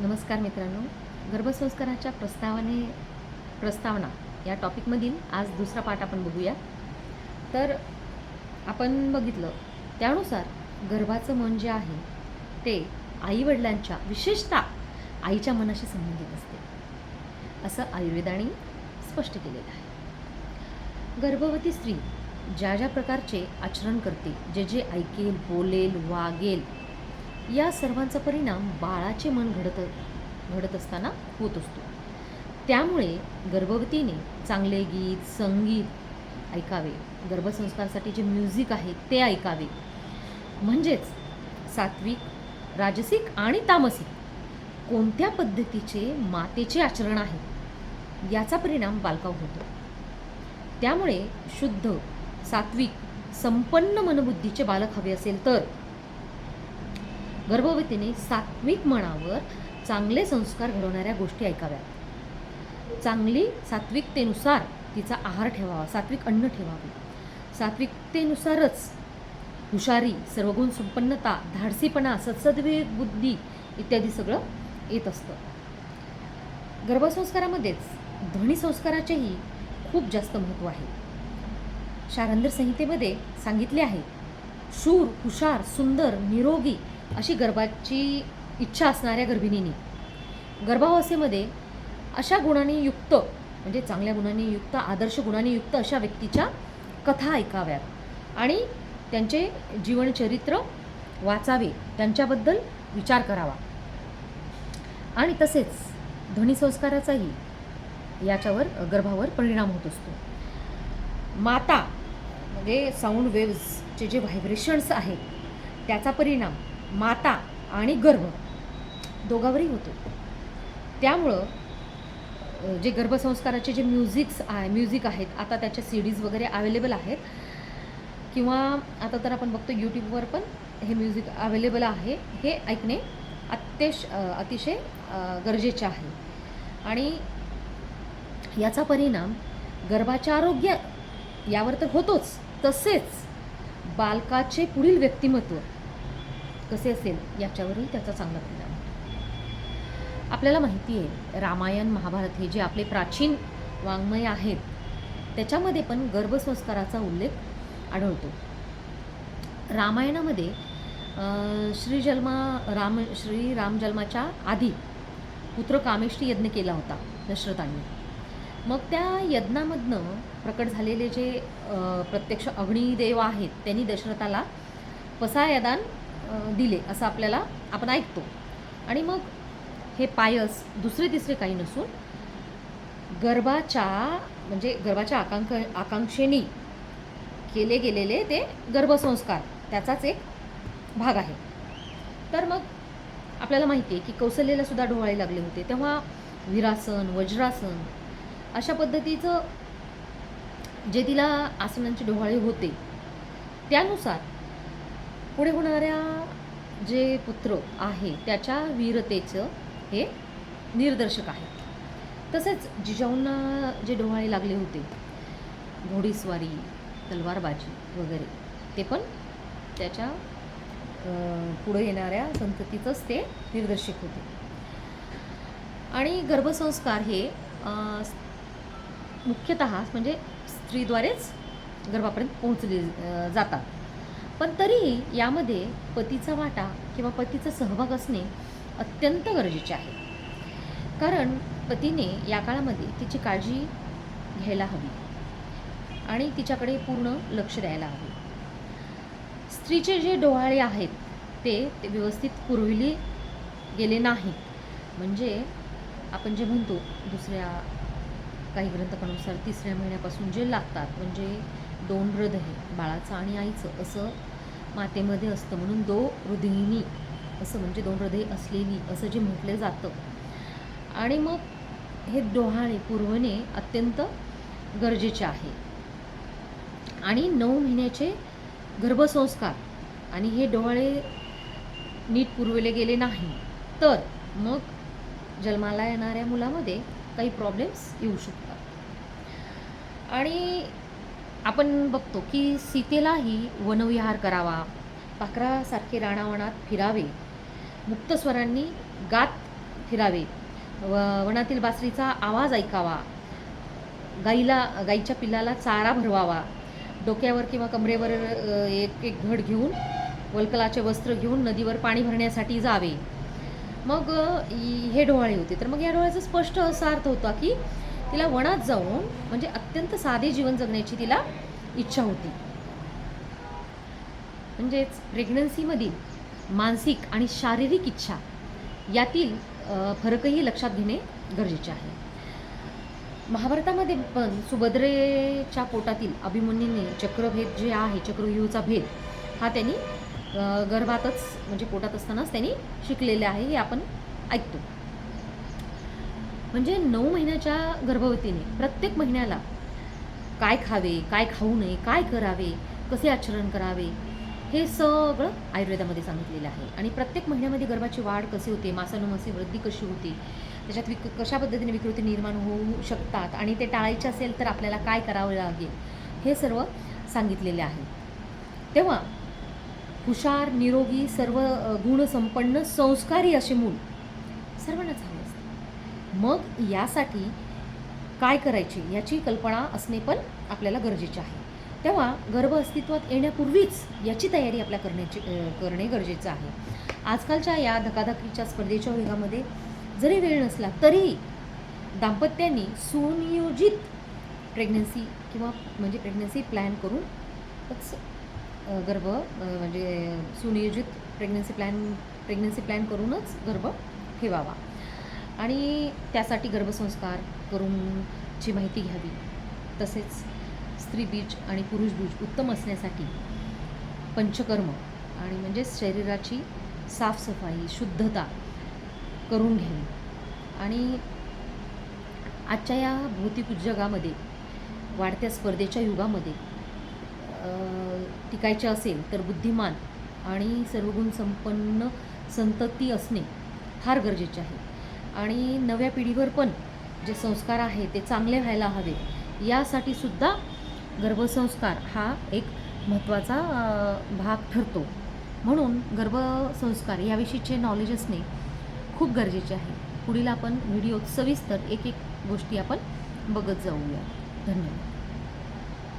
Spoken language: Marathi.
नमस्कार मित्रांनो. गर्भसंस्काराच्या प्रस्तावाने प्रस्तावना या टॉपिकमधील आज दुसरा पाठ आपण बघूया. तर आपण बघितलं त्यानुसार गर्भाचं मन जे आहे ते आईवडिलांच्या विशेषतः आईच्या मनाशी संबंधित असते. असं आयुर्वेदाने स्पष्ट केलेलं आहे. गर्भवती स्त्री ज्या ज्या प्रकारचे आचरण करते जे जे ऐकेल बोलेल वागेल या सर्वांचा परिणाम बाळाचे मन घडत घडत असताना होत असतो. त्यामुळे गर्भवतीने चांगले गीत संगीत ऐकावे. गर्भसंस्कारासाठी जे म्युझिक आहे ते ऐकावे. म्हणजेच सात्विक राजसिक आणि तामसिक कोणत्या पद्धतीचे मातेचे आचरण आहे याचा परिणाम बालकावर होतो. त्यामुळे शुद्ध सात्विक संपन्न मनबुद्धीचे बालक हवे असेल तर गर्भवतीने सात्विक मनावर चांगले संस्कार घडवणाऱ्या गोष्टी ऐकाव्यात. चांगली सात्विकतेनुसार तिचा आहार ठेवावा सात्विक अन्न ठेवावे. सात्विकतेनुसारच हुशारी सर्वगुण संपन्नता धाडसीपणा सत्सद्विवेक बुद्धी इत्यादी सगळं येत असतं. गर्भसंस्कारामध्येच ध्वनिसंस्काराचेही खूप जास्त महत्त्व आहे. शारंदर संहितेमध्ये सांगितले आहे शूर हुशार सुंदर निरोगी अशी गर्भाची इच्छा असणाऱ्या गर्भिणीने गर्भावस्थेमध्ये अशा गुणांनी युक्त म्हणजे चांगल्या गुणांनी युक्त आदर्श गुणांनी युक्त अशा व्यक्तीच्या कथा ऐकाव्यात आणि त्यांचे जीवनचरित्र वाचावे त्यांच्याबद्दल विचार करावा. आणि तसेच ध्वनिसंस्काराचाही याच्यावर गर्भावर परिणाम होत असतो. माता म्हणजे साऊंड वेव्हजचे जे व्हायब्रेशन्स आहेत त्याचा परिणाम माता आणि गर्भ दोघावरही होतो. त्यामुळं जे गर्भसंस्काराचे जे म्युझिक्स आहे म्युझिक आहेत आता त्याच्या सी डीज वगैरे अवेलेबल आहेत. किंवा आता तर आपण बघतो यूट्यूबवर पण हे म्युझिक अवेलेबल आहे. हे ऐकणे अत्यश अतिशय गरजेचे आहे. आणि याचा परिणाम गर्भाच्या आरोग्य यावर तर होतोच. तसेच बालकाचे पुढील व्यक्तिमत्व कसे असेल याच्यावरही त्याचा चांगला परिणाम होतो. आपल्याला माहिती आहे रामायण महाभारत हे जे आपले प्राचीन वाङ्मय आहेत त्याच्यामध्ये पण गर्भसंस्काराचा उल्लेख आढळतो. रामायणामध्ये श्री जन्मा राम श्री राम जन्माच्या आधी पुत्र कामेष्टी यज्ञ केला होता दशरथांनी. मग त्या यज्ञामधनं प्रकट झालेले जे प्रत्यक्ष अग्निदेव आहेत त्यांनी दशरथाला पसायदान दिले असं आपल्याला आपण ऐकतो. आणि मग हे पायस दुसरे तिसरे काही नसून गर्भाच्या म्हणजे गर्भाच्या आकांक आकांक्षेने केले गेलेले ते गर्भसंस्कार त्याचाच एक भाग आहे. तर मग आपल्याला माहिती आहे की कौशल्यला सुद्धा डोहाळे लागले होते. तेव्हा विरासन वज्रासन अशा पद्धतीचं जे तिला आसनांचे डोहाळे होते त्यानुसार पुढे होणाऱ्या जे पुत्र आहे त्याच्या वीरतेचं हे निर्दर्शक आहे. तसेच जिजाऊंना जे डोहाळे लागले होते घोडीस्वारी तलवारबाजी वगैरे ते पण त्याच्या पुढे येणाऱ्या संततीचंच ते निर्देशिक होते. आणि गर्भसंस्कार हे मुख्यतः म्हणजे स्त्रीद्वारेच गर्भापर्यंत पोहोचले जातात. पण तरीही यामध्ये पतीचा वाटा किंवा पतीचा सहभाग असणे अत्यंत गरजेचे आहे. कारण पतीने या काळामध्ये तिची काळजी घ्यायला हवी आणि तिच्याकडे पूर्ण लक्ष द्यायला हवे. स्त्रीचे जे डोहाळे आहेत ते ते व्यवस्थित पुरविले गेले नाहीत. म्हणजे आपण जे म्हणतो दुसऱ्या काही ग्रंथकानुसार तिसऱ्या महिन्यापासून जे लागतात म्हणजे दोन हृदय बाळाचं आणि आईचं असं मातेमध्ये असतं. म्हणून दो हृदयिनी असं म्हणजे दोन हृदय असलेली असं जे म्हटलं जातं. आणि मग हे डोहाळे पुरवणे अत्यंत गरजेचे आहे. आणि नऊ महिन्याचे गर्भसंस्कार आणि हे डोहाळे नीट पुरवले गेले नाही तर मग जन्माला येणाऱ्या मुलामध्ये काही प्रॉब्लेम्स येऊ शकतात. आणि आपण बघतो की सीतेलाही वनविहार करावा पाखरासारखे राणावनात फिरावे मुक्तस्वरांनी गात फिरावे व वनातील बासरीचा आवाज ऐकावा गाईला गाईच्या पिल्लाला चारा भरवावा डोक्यावर किंवा कमरेवर एक एक घड घेऊन वलकलाचे वस्त्र घेऊन नदीवर पाणी भरण्यासाठी जावे. मग हे डोहाळे होते. तर मग या डोळ्याचा स्पष्ट असा अर्थ होता की तिला वनात जाऊन म्हणजे अत्यंत साधे जीवन जगण्याची तिला इच्छा होती. म्हणजेच प्रेग्नन्सीमधील मानसिक आणि शारीरिक इच्छा यातील फरकही लक्षात घेणे गरजेचे आहे. महाभारतामध्ये पण सुभद्रेच्या पोटातील अभिमन्यूने चक्रभेद जे आहे चक्रव्यूहचा भेद हा त्यांनी गर्भातच म्हणजे पोटात असतानाच त्यांनी शिकलेले आहे हे आपण ऐकतो. म्हणजे नऊ महिन्याच्या गर्भवतीने प्रत्येक महिन्याला काय खावे काय खाऊ नये काय करावे कसे आचरण करावे हे सगळं आयुर्वेदामध्ये सांगितलेलं आहे. आणि प्रत्येक महिन्यामध्ये गर्भाची वाढ कशी होते मासानुमासी वृद्धी कशी होते त्याच्यात विक कशा पद्धतीने विकृती निर्माण होऊ शकतात आणि ते टाळायचे असेल तर आपल्याला काय करावं लागेल हे सर्व सांगितलेले आहे. तेव्हा हुशार निरोगी सर्व गुणसंपन्न संस्कारी असे मूल सर्वांनाच हवं. मग यासाठी काय करायचे याची कल्पना असणे पण आपल्याला गरजेचे आहे. तेव्हा गर्भ अस्तित्वात येण्यापूर्वीच याची तयारी आपल्या करण्याची करणे गरजेचं आहे. आजकालच्या या धकाधकीच्या स्पर्धेच्या वेगामध्ये जरी वेळ नसला तरी दाम्पत्यांनी सुनियोजित प्रेग्नन्सी किंवा म्हणजे प्रेग्नन्सी प्लॅन करूनच गर्भ म्हणजे सुनियोजित प्रेग्नन्सी प्लॅन प्रेग्नन्सी प्लॅन करूनच गर्भ ठेवावा. आणि त्यासाठी गर्भसंस्कार करूनची माहिती घ्यावी. तसेच स्त्री बीज आणि पुरुष बीज उत्तम असण्यासाठी पंचकर्म आणि म्हणजेच शरीराची साफसफाई शुद्धता करून घ्यावी. आणि आजच्या या भौतिक जगामध्ये वाढत्या स्पर्धेच्या युगामध्ये टिकायचे असेल तर बुद्धिमान आणि सर्वगुण संपन्न संतती असणे फार गरजेचे आहे. आणि नव्या पिढीवर पण जे संस्कार आहे ते चांगले व्हायला हवे यासाठी सुद्धा गर्भसंस्कार हा एक महत्त्वाचा भाग ठरतो. म्हणून गर्भसंस्कार याविषयीचे नॉलेज असणे खूप गरजेचे आहे. पुढील आपण व्हिडिओत सविस्तर एक एक गोष्टी आपण बघत जाऊया. धन्यवाद.